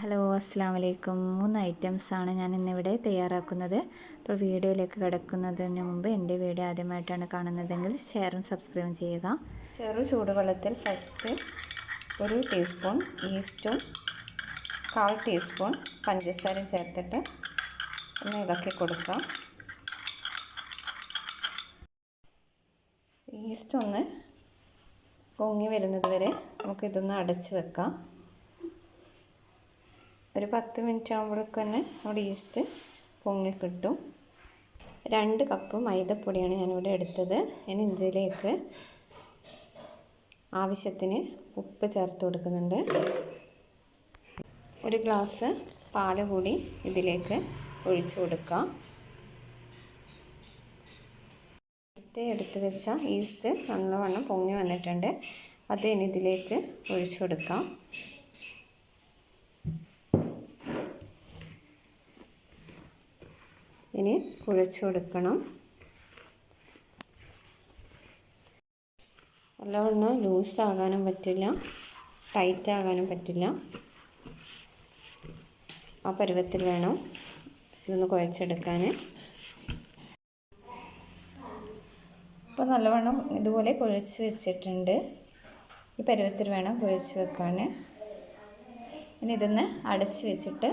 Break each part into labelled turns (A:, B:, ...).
A: Hello അസ്സാം വലൈക്കും മൂന്ന് ഐറ്റംസാണ് ഞാൻ ഇന്നിവിടെ തയ്യാറാക്കുന്നത്. അപ്പോൾ വീഡിയോയിലേക്ക് കിടക്കുന്നതിന് മുമ്പ് എന്റെ വീഡിയോ ആദ്യമായിട്ടാണ് കാണുന്നതെങ്കിൽ ഷെയറും സബ്സ്ക്രൈബും ചെയ്യുക.
B: ചെറു ചൂടുവെള്ളത്തിൽ ഫസ്റ്റ് ഒരു ടീസ്പൂൺ ഈസ്റ്റും കാൽ ടീസ്പൂൺ പഞ്ചസാരയും ചേർത്തിട്ട് ഒന്ന് ഇളക്കി കൊടുക്കാം ഈസ്റ്റ് ഒന്ന് പൊങ്ങി വരുന്നത് വരെ നമുക്കിതൊന്ന് അടച്ച് വെക്കാം. ഒരു പത്ത് മിനിറ്റ് ആകുമ്പോഴേക്കും തന്നെ നമ്മുടെ ഈസ്റ്റ് പൊങ്ങി കിട്ടും. രണ്ട് കപ്പ് മൈദപ്പൊടിയാണ് ഞാനിവിടെ എടുത്തത്. ഇനി ഇതിലേക്ക് ആവശ്യത്തിന് ഉപ്പ് ചേർത്ത് കൊടുക്കുന്നുണ്ട്. ഒരു ഗ്ലാസ് പാൽ കൂടി ഇതിലേക്ക് ഒഴിച്ചു കൊടുക്കാം. നേരത്തെ എടുത്ത് വെച്ച ഈസ്റ്റ് നല്ലവണ്ണം പൊങ്ങി വന്നിട്ടുണ്ട്. അത് ഇനി ഇതിലേക്ക് ഒഴിച്ചു കൊടുക്കാം. ഇനി കുഴച്ചു കൊടുക്കണം. നല്ലവണ്ണം ലൂസാകാനും പറ്റില്ല ടൈറ്റ് ആകാനും പറ്റില്ല. ആ പരുവത്തിൽ വേണം ഇതൊന്ന് കുഴച്ചെടുക്കാൻ ഇപ്പോൾ നല്ലവണ്ണം ഇതുപോലെ കുഴച്ച് വെച്ചിട്ടുണ്ട്. ഈ പരുവത്തിൽ വേണം കുഴച്ച് വെക്കാൻ ഇനി ഇതൊന്ന് അടച്ച് വെച്ചിട്ട്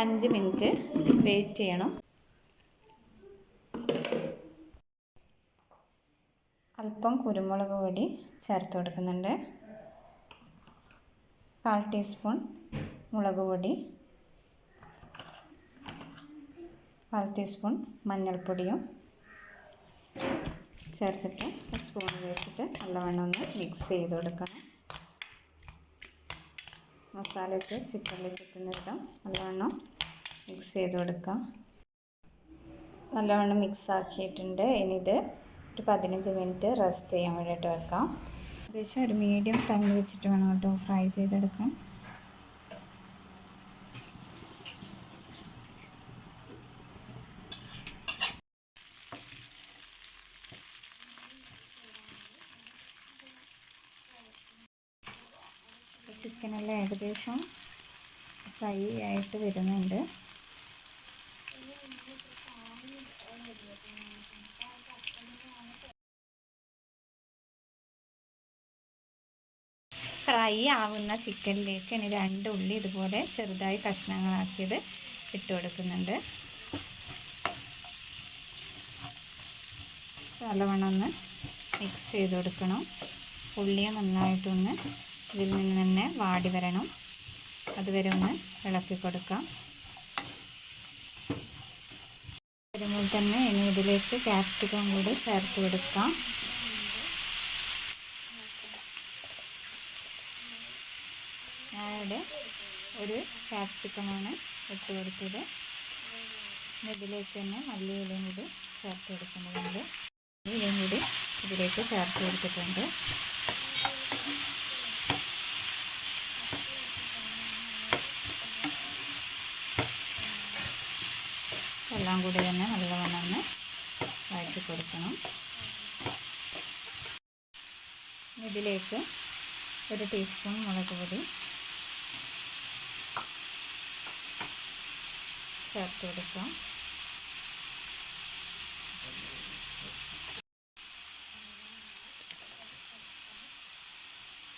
B: അഞ്ച് മിനിറ്റ് വെയിറ്റ് ചെയ്യണം. അല്പം കുരുമുളക് പൊടി ചേർത്ത് കൊടുക്കുന്നുണ്ട്. കാൽ ടീസ്പൂൺ മുളക് പൊടി. കാൽ ടീസ്പൂൺ മഞ്ഞൾപ്പൊടിയും ചേർത്തിട്ട് സ്പൂൺ വെച്ചിട്ട് നല്ലവണ്ണം ഒന്ന് മിക്സ് ചെയ്ത് കൊടുക്കണം. മസാലയൊക്കെ ചിക്കനിലേക്ക് വിധം നല്ലവണ്ണം മിക്സ് ചെയ്ത് കൊടുക്കാം. നല്ലവണ്ണം മിക്സ് ആക്കിയിട്ടുണ്ട്. ഇനി ഇത് ഒരു പതിനഞ്ച് മിനിറ്റ് റെസ്റ്റ് ചെയ്യാൻ വേണ്ടിയിട്ട് വെക്കാം. ഏകദേശം ഒരു മീഡിയം ഫ്ലെയിമിൽ വെച്ചിട്ട് വേണം കേട്ടോ. ഫ്രൈ ചെയ്തെടുക്കാൻ. ഏകദേശം ഫ്രൈ ആയിട്ട് വരുന്നുണ്ട്. ഫ്രൈ ആവുന്ന ചിക്കനിലേക്ക് ഇനി രണ്ട് ഉള്ളി ഇതുപോലെ ചെറുതായി കഷ്ണങ്ങളാക്കിയത് ഇട്ട് കൊടുക്കുന്നുണ്ട്. നല്ലവണ്ണം ഒന്ന് മിക്സ് ചെയ്ത് കൊടുക്കണം. ഉള്ളിയെ നന്നായിട്ടൊന്ന് ഇതിൽ നിന്ന് തന്നെ വാടി വരണം. അതുവരെ ഒന്ന് ഇളക്കി കൊടുക്കാം. വരുമ്പോൾ തന്നെ ഇനി ഇതിലേക്ക് ക്യാപ്സിക്കം കൂടി ചേർത്ത് കൊടുക്കാം. ഞാനിവിടെ ഒരു ക്യാപ്സിക്കമാണ് ഇട്ട് കൊടുത്തത്. ഇതിലേക്ക് തന്നെ മല്ലിയിലയും കൂടി ചേർത്ത് കൊടുക്കുന്നുണ്ട്. ഇലയും കൂടി ഇതിലേക്ക് ചേർത്ത് കൊടുത്തിട്ടുണ്ട് എല്ലാം കൂടി തന്നെ നല്ലവണ്ണം ഒന്ന് വഴറ്റി കൊടുക്കണം ഇതിലേക്ക് ഒരു ടീസ്പൂൺ മുളക് പൊടി ചേർത്ത് കൊടുക്കാം.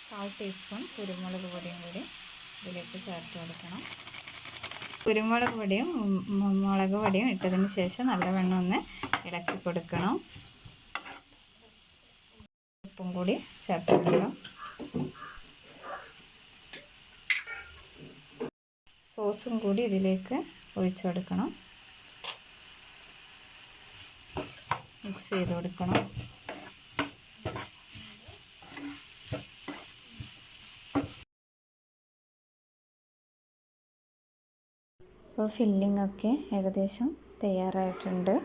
B: കാൽ ടീസ്പൂൺ കുരുമുളക് പൊടിയും കൂടി ഇതിലേക്ക് ചേർത്ത് കൊടുക്കണം. കുരുമുളക് പൊടിയും മുളക് പൊടിയും ഇട്ടതിന് ശേഷം നല്ലവണ്ണം ഒന്ന് ഇളക്കി കൊടുക്കണം. ഉപ്പും കൂടി ചേർത്ത് സോസും കൂടി ഇതിലേക്ക് ഒഴിച്ചു കൊടുക്കണം. മിക്സ് ചെയ്ത് കൊടുക്കണം. ഇപ്പോൾ ഫില്ലിംഗ് ഒക്കെ ഏകദേശം തയ്യാറായിട്ടുണ്ട്.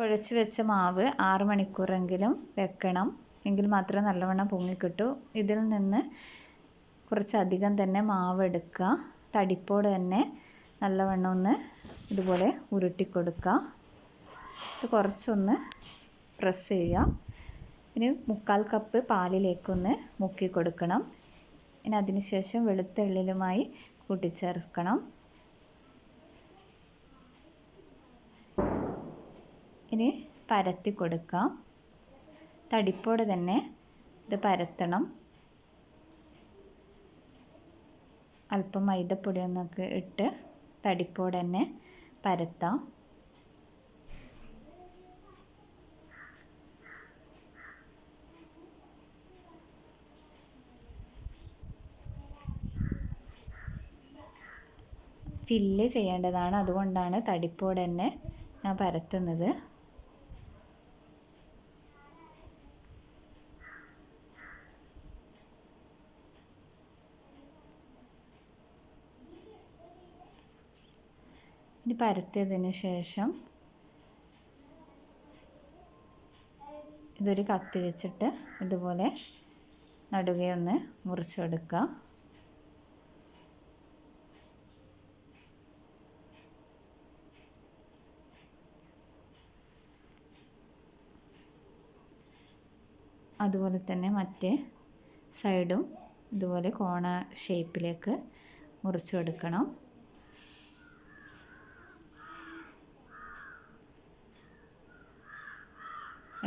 B: കുഴച്ച് വെച്ച മാവ് ആറ് മണിക്കൂറെങ്കിലും വെക്കണം. എങ്കിൽ മാത്രമേ നല്ലവണ്ണം പൊങ്ങിക്കിട്ടൂ. ഇതിൽ നിന്ന് കുറച്ചധികം തന്നെ മാവ് എടുക്കുക. തടിപ്പോട് തന്നെ നല്ലവണ്ണം ഒന്ന് ഇതുപോലെ ഉരുട്ടി കൊടുക്കുക. കുറച്ചൊന്ന് പ്രസ് ചെയ്യുക. ഇനി മുക്കാൽ കപ്പ് പാലിലേക്കൊന്ന് മുക്കി കൊടുക്കണം. ഇനി അതിനുശേഷം വെളുത്ത എള്ളിലുമായി കൂട്ടിച്ചേർക്കണം. ഇനി പരത്തി കൊടുക്കാം. തടിപ്പോടെ തന്നെ ഇത് പരത്തണം. അല്പം മൈദപ്പൊടി ഒന്നൊക്കെ ഇട്ട് തടിപ്പോടെ തന്നെ പരത്താം. ഫില്ല് ചെയ്യേണ്ടതാണ്. അതുകൊണ്ടാണ് തടിപ്പോടെ തന്നെ ഞാൻ പരത്തുന്നത്. ഇനി പരത്തിയതിന് ശേഷം ഇതൊരു കത്തി വെച്ചിട്ട് ഇതുപോലെ നടുകയൊന്ന് മുറിച്ചെടുക്കുക അതുപോലെ തന്നെ മറ്റേ സൈഡും ഇതുപോലെ കോണ ഷേപ്പിലേക്ക് മുറിച്ചു കൊടുക്കണം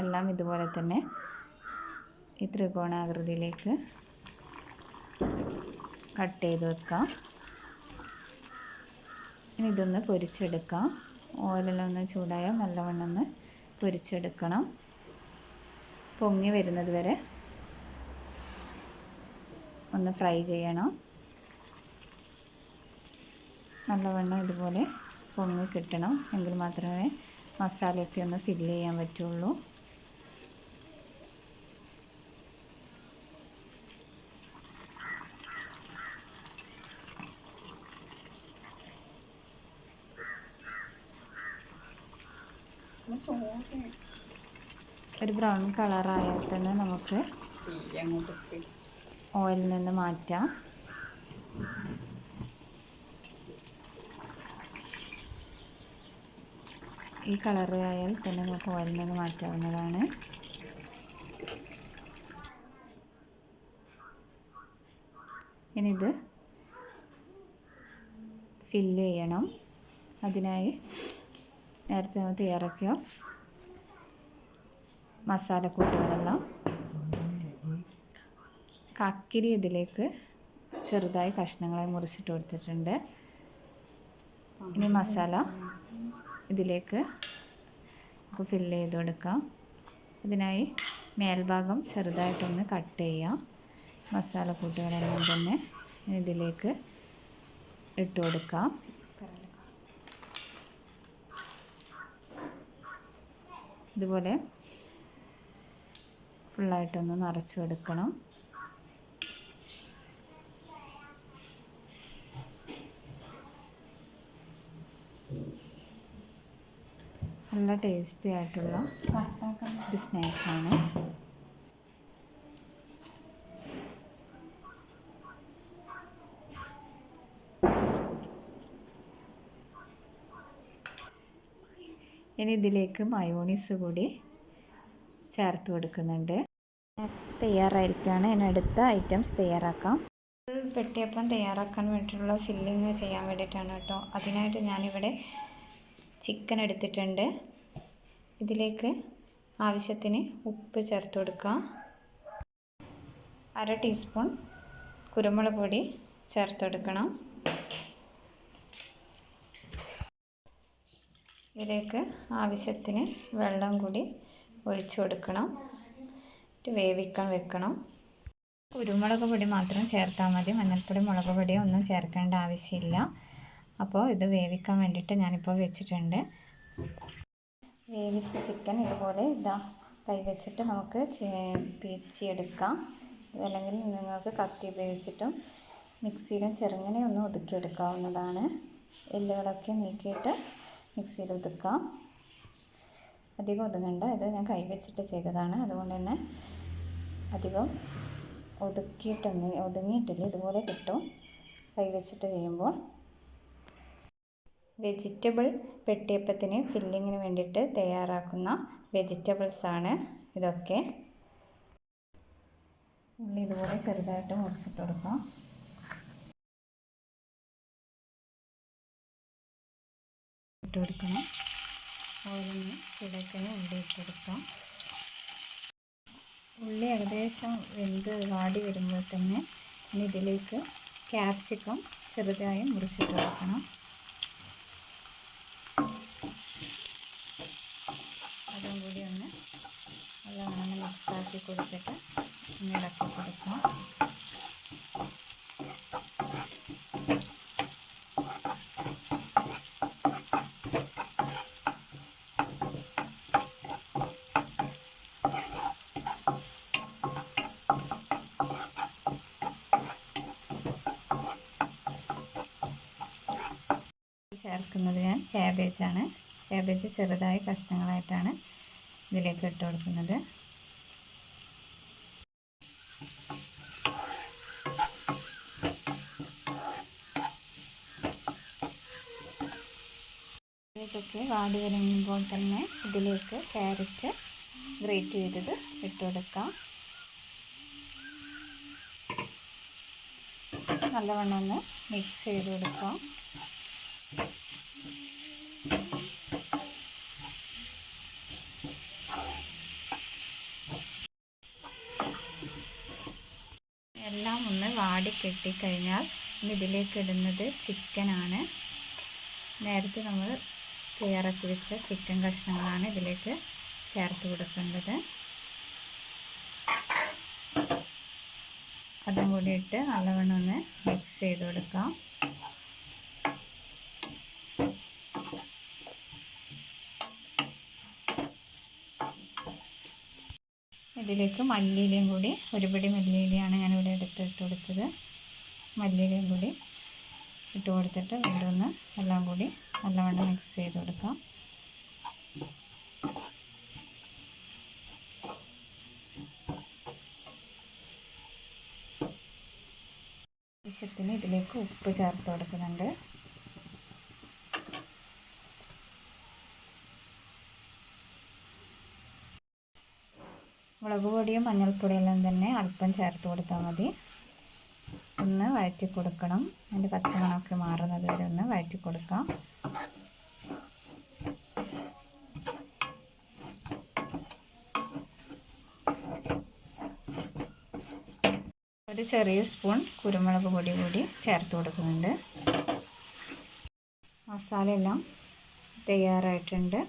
B: എല്ലാം ഇതുപോലെ തന്നെ ഈ ത്രികോണാകൃതിയിലേക്ക് കട്ട് ചെയ്ത് വെക്കാം. ഇനി ഇതൊന്ന് പൊരിച്ചെടുക്കാം. ഓയിലെല്ലാം ഒന്ന് ചൂടായാൽ നല്ലവണ്ണം ഒന്ന് പൊരിച്ചെടുക്കണം. പൊങ്ങി വരുന്നത് വരെ ഒന്ന് ഫ്രൈ ചെയ്യണം. നല്ലവണ്ണം ഇതുപോലെ പൊങ്ങി കിട്ടണം. എങ്കിൽ മാത്രമേ മസാലയൊക്കെ ഒന്ന് ഫില്ല് ചെയ്യാൻ പറ്റുള്ളൂ ഒരു ബ്രൗൺ കളറായാൽ തന്നെ നമുക്ക് ഓയിലിൽ നിന്ന് മാറ്റാം. ഈ കളറ് ആയാൽ തന്നെ നമുക്ക് ഓയിലിൽ നിന്ന് മാറ്റാവുന്നതാണ്. ഇനി ഇത് ഫില്ല് ചെയ്യണം. അതിനായി നേരത്തെ നമ്മൾ തയ്യാറാക്കിയ? മസാലക്കൂട്ടുകളെല്ലാം കക്കിരി ഇതിലേക്ക് ചെറുതായി കഷ്ണങ്ങളായി മുറിച്ചിട്ട് കൊടുത്തിട്ടുണ്ട്. ഇനി മസാല ഇതിലേക്ക് നമുക്ക് ഫില്ല് ചെയ്ത് കൊടുക്കാം. ഇതിനായി മേൽഭാഗം ചെറുതായിട്ടൊന്ന് കട്ട് ചെയ്യാം. മസാലക്കൂട്ടുകളെല്ലാം തന്നെ ഇതിലേക്ക് ഇട്ട് കൊടുക്കാം. ഇതുപോലെ ഫുള്ളായിട്ടൊന്ന് നിറച്ചു കൊടുക്കണം നല്ല ടേസ്റ്റി ആയിട്ടുള്ള ഒരു സ്നാക്സാണ്. ഇനി ഇതിലേക്ക് മയോണീസ് കൂടി ചേർത്ത് കൊടുക്കുന്നുണ്ട്.
A: സ്നാക്സ് തയ്യാറായിരിക്കുകയാണ്. ഇനി അടുത്ത ഐറ്റംസ് തയ്യാറാക്കാം.
B: പെട്ടിയപ്പം തയ്യാറാക്കാൻ വേണ്ടിയിട്ടുള്ള ഫില്ലിങ് ചെയ്യാൻ വേണ്ടിയിട്ടാണ് കേട്ടോ. അതിനായിട്ട് ഞാനിവിടെ ചിക്കൻ എടുത്തിട്ടുണ്ട്. ഇതിലേക്ക് ആവശ്യത്തിന് ഉപ്പ് ചേർത്ത് കൊടുക്കാം അര ടീസ്പൂൺ കുരുമുളക് പൊടി ചേർത്ത് കൊടുക്കണം. ഇതിലേക്ക് ആവശ്യത്തിന് വെള്ളം കൂടി ഒഴിച്ചു കൊടുക്കണം. വേവിക്കാൻ വെക്കണം. കുരുമുളക് പൊടി മാത്രം ചേർത്താൽ മതി. മഞ്ഞൾപ്പൊടി മുളക് പൊടി ഒന്നും ചേർക്കേണ്ട ആവശ്യമില്ല. അപ്പോൾ ഇത് വേവിക്കാൻ വേണ്ടിയിട്ട് ഞാനിപ്പോൾ വെച്ചിട്ടുണ്ട്. വേവിച്ച ചിക്കൻ ഇതുപോലെ ഇതാ കൈ വെച്ചിട്ട് നമുക്ക് പീച്ചിയെടുക്കാം അല്ലെങ്കിൽ നിങ്ങൾക്ക് കത്തി ഉപയോഗിച്ചിട്ടും മിക്സിയിലും ചെറുങ്ങനെ ഒന്ന് ഒതുക്കിയെടുക്കാവുന്നതാണ്. എല്ലുകളൊക്കെ നീക്കിയിട്ട് മിക്സിയിൽ ഒതുക്കാം. അധികം ഒതുങ്ങണ്ട. ഇത് ഞാൻ കൈവച്ചിട്ട് ചെയ്തതാണ്. അതുകൊണ്ട് തന്നെ അധികം ഒതുക്കിയിട്ടൊന്നും ഒതുങ്ങിയിട്ടില്ല. ഇതുപോലെ കിട്ടും. കൈവച്ചിട്ട് ചെയ്യുമ്പോൾ. വെജിറ്റബിൾ പെട്ടിയപ്പത്തിന് ഫില്ലിങ്ങിന് വേണ്ടിയിട്ട് തയ്യാറാക്കുന്ന വെജിറ്റബിൾസാണ് ഇതൊക്കെ. ഉള്ളി ഇതുപോലെ ചെറുതായിട്ട് മുറിച്ചിട്ട് കൊടുക്കാം. ഇട്ട് കൊടുക്കണം. ഓരോന്ന് ചൂടാക്കാൻ ഉള്ളി ഇട്ടെടുക്കാം. ഉള്ളി ഏകദേശം വെന്ത് വാടി വരുമ്പോൾ തന്നെ ഇനി ഇതിലേക്ക് ക്യാപ്സിക്കം ചെറുതായി മുറിച്ചിട്ട് കൊടുക്കണം അതും കൂടി ഒന്ന് നല്ലവണ്ണം മിക്സാക്കി കൊടുത്തിട്ട് ഒന്ന് ഇളക്കി കൊടുക്കാം. ചേർക്കുന്നത് ഞാൻ ക്യാബേജാണ്. ക്യാബേജ് ചെറുതായ കഷ്ണങ്ങളായിട്ടാണ് ഇതിലേക്ക് ഇട്ട് കൊടുക്കുന്നത്. ഇതൊക്കെ വാടി വരുമ്പോൾ തന്നെ ഇതിലേക്ക് ക്യാരറ്റ് ഗ്രേറ്റ് ചെയ്തത് ഇട്ട് കൊടുക്കാം. നല്ലവണ്ണം ഒന്ന് മിക്സ് ചെയ്ത് കൊടുക്കാം എല്ലാം ഒന്ന് വാടി കെട്ടിക്കഴിഞ്ഞാൽ ഇനി ഇതിലേക്ക് ഇടുന്നത് ചിക്കനാണ്. നേരത്തെ നമ്മൾ തയ്യാറാക്കി വെച്ച ചിക്കൻ കഷ്ണങ്ങളാണ് ഇതിലേക്ക് ചേർത്ത് കൊടുക്കേണ്ടത്. അതും കൂടി ഇട്ട് നല്ലവണ്ണം ഒന്ന് മിക്സ് ചെയ്ത് കൊടുക്കാം. ഇതിലേക്ക് മല്ലിയിലയും കൂടി ഒരു പിടി മല്ലിയിലയാണ് ഞാനിവിടെ എടുത്ത് ഇട്ട് കൊടുത്തത്. മല്ലിയിലയും കൂടി ഇട്ട് കൊടുത്തിട്ട് വീണ്ടും എല്ലാം കൂടി നല്ലവണ്ണം മിക്സ് ചെയ്ത് കൊടുക്കാം. ആവശ്യത്തിന് ഇതിലേക്ക് ഉപ്പ് ചേർത്ത് കൊടുക്കുന്നുണ്ട്. മുളക് പൊടിയും മഞ്ഞൾപ്പൊടിയെല്ലാം തന്നെ അല്പം ചേർത്ത് കൊടുത്താൽ മതി. ഒന്ന് വഴറ്റി കൊടുക്കണം. അതിന്റെ പച്ചമണമൊക്കെ മാറുന്നത് വരെ ഒന്ന് വഴറ്റി കൊടുക്കാം. ഒരു ചെറിയ സ്പൂൺ കുരുമുളക് പൊടി കൂടി ചേർത്ത് കൊടുക്കുന്നുണ്ട്. മസാലയെല്ലാം തയ്യാറായിട്ടുണ്ട്.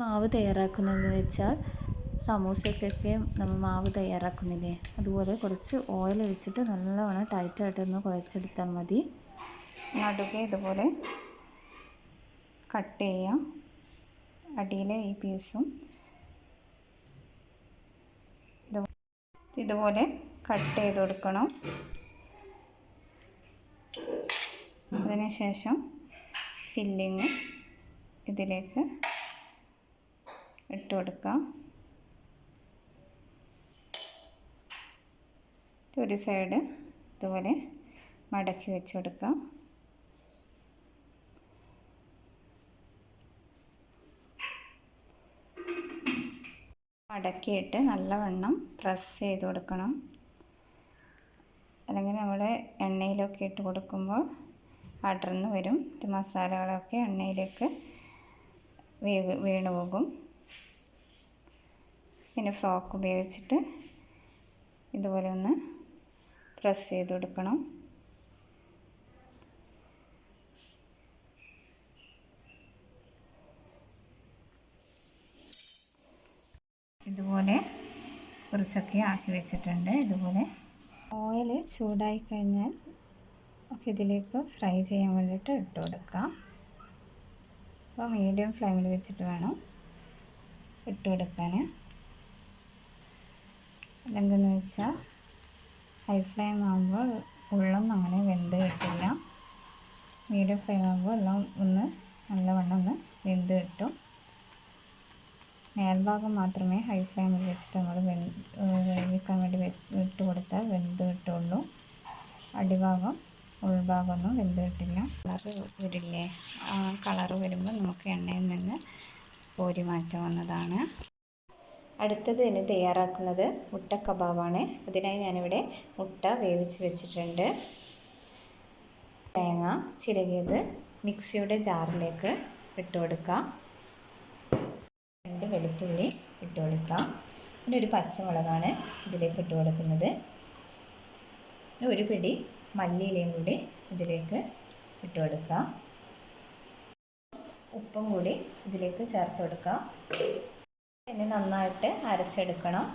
B: മാവ് തയ്യാറാക്കുന്നതെന്ന് വെച്ചാൽ സമൂസയ്ക്കൊക്കെ നമ്മൾ മാവ് തയ്യാറാക്കുന്നില്ലേ? അതുപോലെ കുറച്ച് ഓയിൽ ഒഴിച്ചിട്ട് നല്ലവണ്ണം ടൈറ്റായിട്ടൊന്ന് കുഴച്ചെടുത്താൽ മതി. നടുക്കെ ഇതുപോലെ കട്ട് ചെയ്യാം. അടിയിലെ ഈ പീസും ഇതുപോലെ കട്ട് ചെയ്ത് കൊടുക്കണം. അതിനുശേഷം ഫില്ലിങ് ഇതിലേക്ക് ഇട്ട് കൊടുക്കാം. ഒരു സൈഡ് ഇതുപോലെ മടക്കി വെച്ച് കൊടുക്കാം. മടക്കിയിട്ട് നല്ലവണ്ണം പ്രസ് ചെയ്ത് കൊടുക്കണം. അല്ലെങ്കിൽ നമ്മൾ എണ്ണയിലൊക്കെ ഇട്ട് കൊടുക്കുമ്പോൾ അടർന്ന് വരും. മസാലകളൊക്കെ എണ്ണയിലേക്ക് വീണ് പോകും. പിന്നെ ഫ്രോക്ക് ഉപയോഗിച്ചിട്ട് ഇതുപോലെ ഒന്ന് പ്രസ് ചെയ്ത് കൊടുക്കണം. ഇതുപോലെ കുറച്ചൊക്കെ ആക്കി വെച്ചിട്ടുണ്ട്. ഇതുപോലെ ഓയിൽ ചൂടായി കഴിഞ്ഞാൽ ഒക്കെ ഇതിലേക്ക് ഫ്രൈ ചെയ്യാൻ വേണ്ടിയിട്ട് ഇട്ട് കൊടുക്കാം. അപ്പോൾ മീഡിയം ഫ്ലെയിമിൽ വെച്ചിട്ട് വേണം ഇട്ട് കൊടുക്കാൻ. എന്തെന്ന് വെച്ചാൽ ഹൈ ഫ്ലെയിം ആകുമ്പോൾ ഉള്ളൊന്നും അങ്ങനെ വെന്ത് കിട്ടില്ല. മീഡിയം ഫ്ലെയിം ആകുമ്പോൾ എല്ലാം ഒന്ന് നല്ലവണ്ണം ഒന്ന് വെന്ത് കിട്ടും. മേൽഭാഗം മാത്രമേ ഹൈ ഫ്ലെയിമിൽ വെച്ചിട്ട് നമ്മൾ വേവിക്കാൻ വേണ്ടി ഇട്ട് കൊടുത്താൽ വെന്ത് കിട്ടുള്ളൂ. അടിഭാഗം ഉൾഭാഗമൊന്നും വെന്ത് കിട്ടില്ല. കളറ് വരില്ലേ? ആ കളറ് വരുമ്പോൾ നമുക്ക് എണ്ണയിൽ നിന്ന് കോരി മാറ്റാവുന്നതാണ് അടുത്തത് ഇനി തയ്യാറാക്കുന്നത് മുട്ട കബാബാണ്. അതിനായി ഞാനിവിടെ മുട്ട വേവിച്ച് വെച്ചിട്ടുണ്ട്. തേങ്ങ ചിരകിയത് മിക്സിയുടെ ജാറിലേക്ക് ഇട്ട് കൊടുക്കാം രണ്ട് വെളുത്തുള്ളി ഇട്ട് കൊടുക്കാം പിന്നെ ഒരു പച്ചമുളകാണ് ഇതിലേക്ക് ഇട്ട് കൊടുക്കുന്നത് പിന്നെ ഒരു പിടി മല്ലിയിലയും കൂടി ഇതിലേക്ക് ഇട്ട് കൊടുക്കാം ഉപ്പും കൂടി ഇതിലേക്ക് ചേർത്ത് കൊടുക്കാം ഇനി നന്നായിട്ട് അരച്ചെടുക്കണം.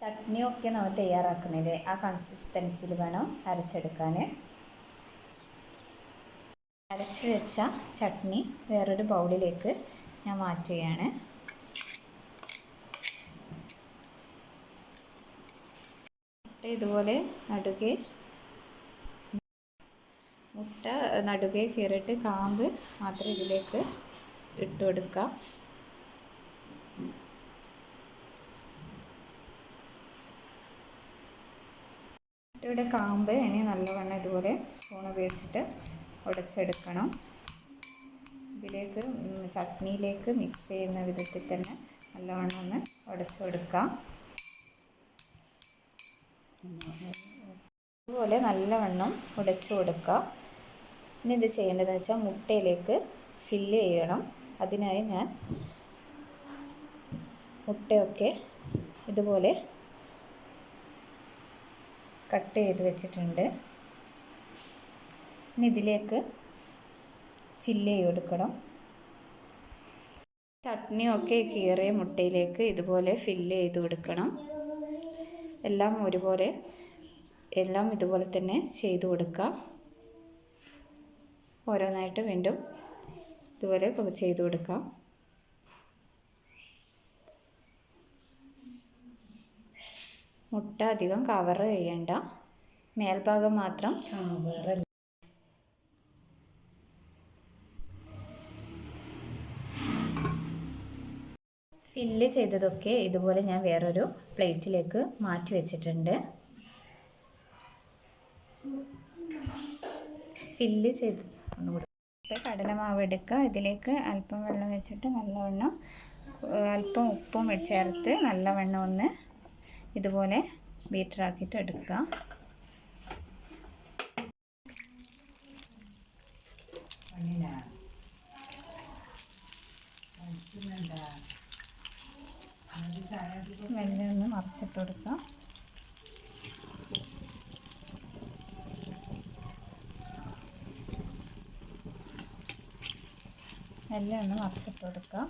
B: ചട്നിയൊക്കെ നമ്മൾ തയ്യാറാക്കുന്നില്ലേ? ആ കൺസിസ്റ്റൻസിൽ വേണം അരച്ചെടുക്കാൻ. അരച്ച് വെച്ച ചട്നി വേറൊരു ബൗളിലേക്ക് ഞാൻ മാറ്റുകയാണ്. ഇതുപോലെ നടുകെ മുട്ട നടുകെ കീറിയിട്ട് കാമ്പ് മാത്രം ഇതിലേക്ക് ഇട്ട് മുട്ടയുടെ കാമ്പ് ഇനി നല്ലവണ്ണം ഇതുപോലെ സ്പൂൺ ഉപയോഗിച്ചിട്ട് ഉടച്ചെടുക്കണം. ഇതിലേക്ക് ചട്നിയിലേക്ക് മിക്സ് ചെയ്യുന്ന വിധത്തിൽ തന്നെ നല്ലവണ്ണം ഒന്ന് ഉടച്ചു കൊടുക്കാം അതുപോലെ നല്ലവണ്ണം ഉടച്ചു കൊടുക്കുക ഇനി ഇത് ചെയ്യേണ്ടതെന്ന് വെച്ചാൽ മുട്ടയിലേക്ക് ഫില്ല് ചെയ്യണം. അതിനായി ഞാൻ മുട്ടയൊക്കെ ഇതുപോലെ കട്ട് ചെയ്ത് വെച്ചിട്ടുണ്ട്. ഇനി ഇതിലേക്ക് ഫില്ല് ചെയ്ത് കൊടുക്കണം. ചട്നിയൊക്കെ കീറിയ മുട്ടയിലേക്ക് ഇതുപോലെ ഫില്ല് ചെയ്ത് കൊടുക്കണം. എല്ലാം ഒരുപോലെ എല്ലാം ഇതുപോലെ തന്നെ ചെയ്ത് കൊടുക്കുക. ഓരോന്നായിട്ട് വീണ്ടും ഇതുപോലെ ചെയ്ത് കൊടുക്കാം മുട്ട അധികം കവർ ചെയ്യണ്ട. മേൽഭാഗം മാത്രം. ഫില്ല് ചെയ്തതൊക്കെ ഇതുപോലെ ഞാൻ വേറൊരു പ്ലേറ്റിലേക്ക് മാറ്റി വെച്ചിട്ടുണ്ട്. ഫില്ല് ചെയ്ത് കടലമാവ് എടുക്കുക. ഇതിലേക്ക് അല്പം വെള്ളം വെച്ചിട്ട് നല്ലവണ്ണം അല്പം ഉപ്പും ചേർത്ത് നല്ലവണ്ണം ഒന്ന് ഇതുപോലെ ബീറ്ററാക്കിയിട്ട് എടുക്കുക. മെല്ലെ ഒന്ന് മറിച്ചിട്ട് കൊടുക്കാം മെല്ലെ ഒന്ന് മറിച്ചിട്ട് കൊടുക്കാം